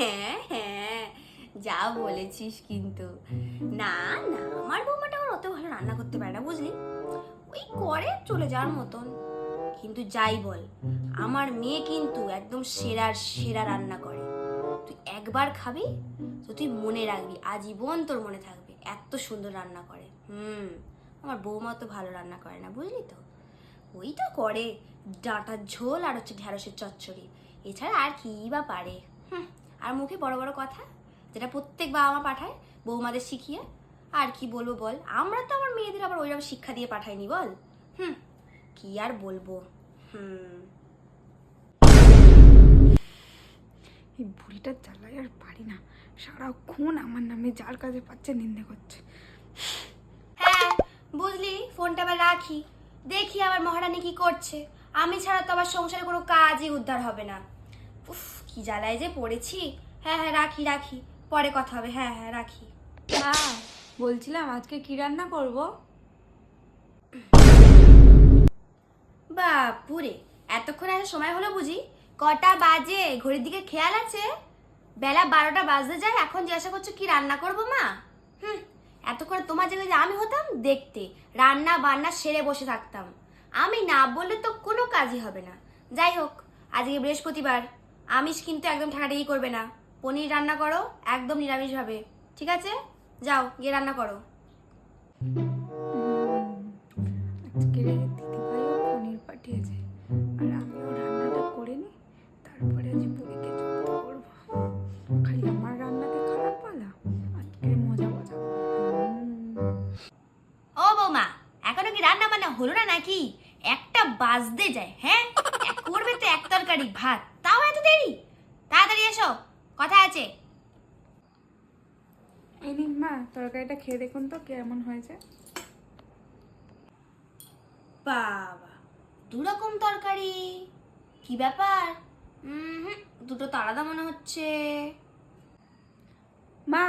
হ্যাঁ হ্যাঁ যা বলেছিস কিন্তু। না না আমার বৌমাটা আমার অত ভালো রান্না করতে পারে না বুঝলি? ওই করে চলে যাওয়ার মতন। কিন্তু যাই বল আমার মেয়ে কিন্তু একদম সেরার সেরা রান্না করে। তুই একবার খাবি তো তুই মনে রাখবি আজীবন তোর মনে থাকবে এত সুন্দর রান্না করে। হুম আমার বৌমা তো ভালো রান্না করে না বুঝলি তো? ওই তো করে ডাঁটার ঝোল আর হচ্ছে ঢ্যাঁড়সের চচ্চড়ি। এছাড়া আর কি বা পারে? হুম, আর মুখে বড় বড় কথা যেটা প্রত্যেক বাবা মা পাঠায় বৌমাদের শিখিয়ে। আর কি বলব বল? আমরা তো আমার মেয়েদের আবার ওইরকম শিক্ষা দিয়ে পাঠাইনি বল? হুম কি আর বলব? হুম। এই বুড়িটার জ্বালায় আর পারি না। সারাক্ষণ আমার নামে যার কাজে পাচ্ছে নিন্দে করছে। হ্যাঁ বুঝলি ফোনটা আবার রাখি। দেখি আবার মহারানী কি করছে। আমি ছাড়া তো আবার সংসারে কোনো কাজই উদ্ধার হবে না। উফ কি জ্বালায় যে পড়েছি। হ্যাঁ হ্যাঁ রাখি রাখি। পরে কথা হবে। হ্যাঁ হ্যাঁ রাখি। মা বলছিলাম আজকে কি রান্না করব? বাপুরে এতক্ষণ এত সময় হলো বুঝি? কটা বাজে? ঘড়ির দিকে খেয়াল আছে? বেলা বারোটা বাজতে যায় এখন জিজ্ঞাসা করছ কি রান্না করব মা? হুম এতক্ষণ তোমার জায়গায় যে আমি হতাম দেখতে রান্না বান্না সেরে বসে থাকতাম। আমি না বললে তো কোনো কাজই হবে না। যাই হোক আজকে বৃহস্পতিবার। আমিষ কিন্তু একদম ঠাকাঠাকি করবে না। পনির রান্না করো একদম নিরামিষভাবে। ঠিক আছে? যাও গিয়ে রান্না করো। আজকে দিদিভাইও পনির পাঠিয়েছে আর আমিও রান্নাটা করে নিই তারপরে আজ বুড়িকে যুক্ত করব। খালি আমার রান্নাতে খারাপ পালা আজকে মজা মজা। ও বৌমা এখনও কি রান্না বান্না হলো না নাকি? একটা বাজতে যায় হ্যাঁ? এক- করবে তো এক তরকারি ভাত। দেরি। তাড়াতাড়ি এসো কথা আছে। এই নিন মা তরকারিটা খেয়ে দেখুন তো কেমন হয়েছে। বাবা দু রকম তরকারি। কি ব্যাপার? দুটো তো আলাদা মনে হচ্ছে। মা